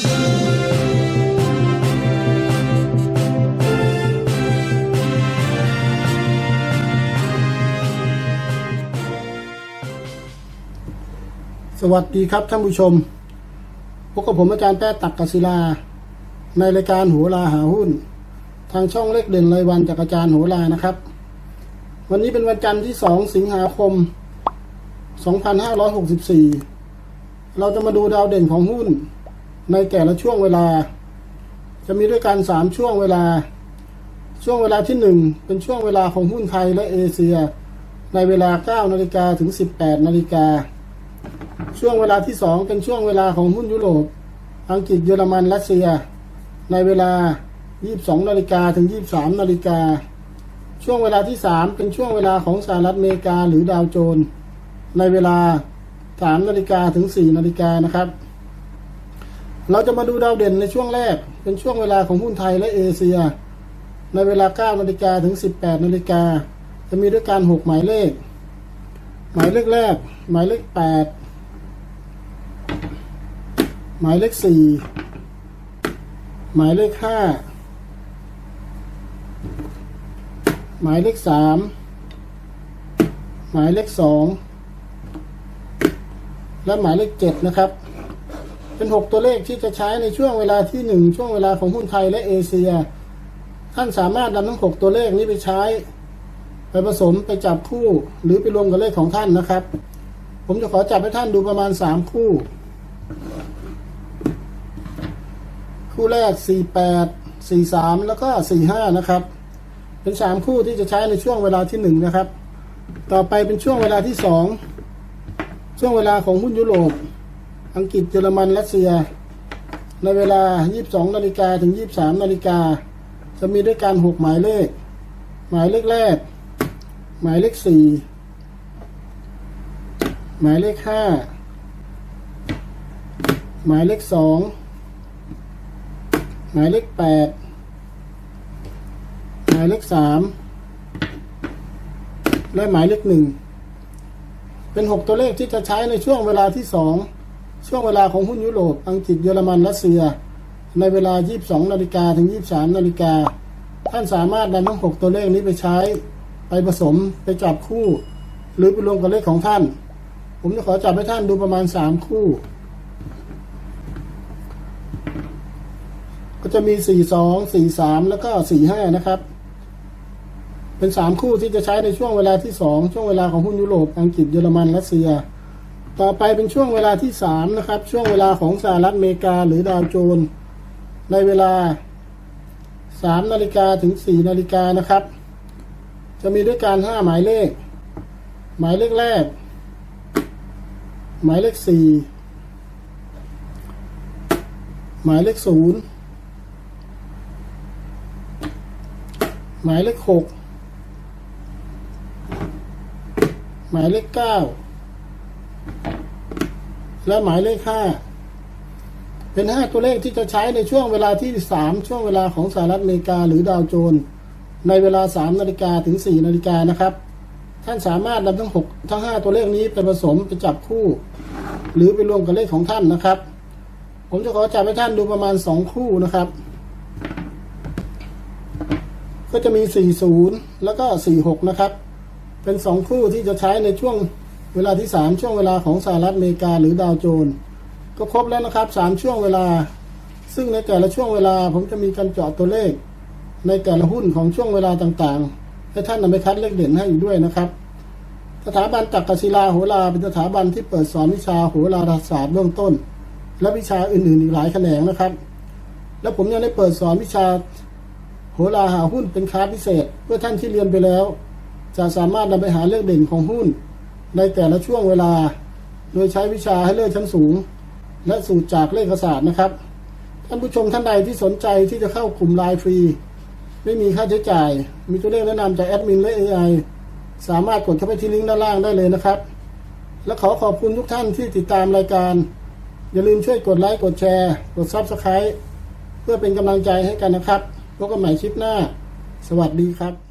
สวัสดีครับท่านผู้ชม พบกับผมอาจารย์แป้ตักกศิลา ในรายการหัวลาหาหุ้น ทางช่องเลขเด่นรายวันจากอาจารย์หัวลานะครับ วันนี้เป็นวันจันทร์ที่ 2 สิงหาคม 2564 เราจะมาดูดาวเด่นของหุ้น ในแต่ละช่วงเวลา จะมีด้วยกัน 3 ช่วงเวลา ช่วงเวลาที่ 1 เป็นช่วงเวลาของหุ้นไทยและเอเชีย ในเวลา 9 นาฬิกาถึง 18 นาฬิกา ช่วงเวลาที่สองเป็นช่วงเวลาของหุ้นยุโรป อังกฤษเยอรมันรัสเซีย ในเวลา 22 นาฬิกาถึง 23 นาฬิกา ช่วงเวลาที่สามเป็นช่วงเวลาของสหรัฐอเมริกาหรือดาวโจนส์ในเวลา 3 นาฬิกาถึง 4 นาฬิกานะครับ เราจะมาดูดาวเด่นในช่วงแรก เป็นช่วงเวลาของหุ้นไทยและเอเชีย ในเวลา 9 นาฬิกาถึง 18 นาฬิกา จะมีด้วยกัน6หมายเลข หมายเลขแรก หมายเลข 8 หมายเลขสี่หมายเลขห้าหมายเลขสามหมายเลขสองและหมายเลขเจ็ดนะครับ เป็นหกตัวเลขที่จะใช้ในช่วงเวลาที่หนึ่งช่วงเวลาของหุ้นไทยและเอเชีย ท่านสามารถนำทั้งหกตัวเลขนี้ไปใช้ ไปผสมไปจับคู่ หรือไปรวมกับเลขของท่านนะครับ ผมจะขอจับให้ท่านดูประมาณสามคู่ คู่แรก48 43แล้วก็45นะครับ เป็น3คู่ที่จะใช้ในช่วงเวลาที่1นะครับ ต่อไปเป็นช่วงเวลาที่2ช่วงเวลาของหุ้นยุโรป อังกฤษเยอรมันรัสเซีย ในเวลา 22นาฬิกาถึง 23นาฬิกาจะมีด้วยกัน6หมายเลข หมายเลขแรก หมายเลข 4 หมายเลข 5 หมายเลข 2 หมายเลขแปดหมายเลขสามและหมายเลขหนึ่งเป็นหกตัวเลขที่จะใช้ในช่วงเวลาที่สอง ช่วงเวลาของหุ้นยุโรป อังกฤษ เยอรมัน รัสเซีย ในเวลา 22 นาฬิกาถึง 23 นาฬิกา ท่านสามารถนำทั้งหกตัวเลขนี้ไปใช้ ไปผสม ไปจับคู่ หรือไปรวมกับเลขของท่าน ผมจะขอจับให้ท่านดูประมาณ 3 คู่ ก็จะมี 42 43 แล้วก็ 45 นะครับ เป็น 3 คู่ที่จะใช้ในช่วงเวลาที่ 2 ช่วงเวลาของหุ้นยุโรป อังกฤษ เยอรมัน รัสเซีย ต่อไปเป็นช่วงเวลาที่3นะครับ ช่วงเวลาของสหรัฐอเมริกาหรือดาวโจนส์ในเวลา3นาฬิกาถึง4นาฬิกานะครับ จะมีด้วยกัน5หมายเลข หมายเลขแรก หมายเลข4หมายเลข0หมายเลขหกหมายเลขเก้า และหมายเลขห้าเป็นห้าตัวเลขที่จะใช้ในช่วงเวลาที่สามช่วงเวลาของสหรัฐอเมริกาหรือดาวโจนส์ในเวลาสามนาฬิกาถึงสี่นาฬิกานะครับ ท่านสามารถนำทั้งหกทั้งห้าตัวเลขนี้ไปผสมไปจับคู่ หรือไปรวมกับเลขของท่านนะครับ ผมจะขอจับให้ท่านดูประมาณสองคู่นะครับ ก็จะมี40แล้วก็46นะครับ เป็น2คู่ที่จะใช้ในช่วง เวลาที่ 3 ช่วงเวลาของสหรัฐอเมริกาหรือดาวโจนส์ก็ครบแล้วนะครับ 3 ช่วงเวลา ซึ่งในแต่ละช่วงเวลาผมจะมีการเจาะตัวเลข ในแต่ละหุ้นของช่วงเวลาต่างๆ ให้ท่านนำไปคัดเลขเด่นให้อีกด้วยนะครับ สถาบันจักรศิลาโหราเป็นสถาบันที่เปิดสอนวิชาโหราศาสตร์เบื้องต้น และวิชาอื่นๆอีกหลายแขนงนะครับ และผมยังได้เปิดสอนวิชาโหราหาหุ้นเป็นค้าพิเศษ เพื่อท่านที่เรียนไปแล้ว จะสามารถนำไปหาเลขเด่นของหุ้น ในแต่ละช่วงเวลา โดยใช้วิชาให้เลขชั้นสูง และสูตรจากเลขศาสตร์นะครับ ท่านผู้ชมท่านใดที่สนใจที่จะเข้ากลุ่มไลน์ฟรี ไม่มีค่าใช้จ่าย มีตัวเลขแนะนำจากแอดมินและ AI สามารถกดเข้าไปที่ลิงก์ด้านล่างได้เลยนะครับ และขอขอบคุณทุกท่านที่ติดตามรายการ อย่าลืมช่วยกดไลค์กดแชร์ กด Subscribe เพื่อเป็นกำลังใจให้กันนะครับพบกันใหม่คลิปหน้า สวัสดีครับ「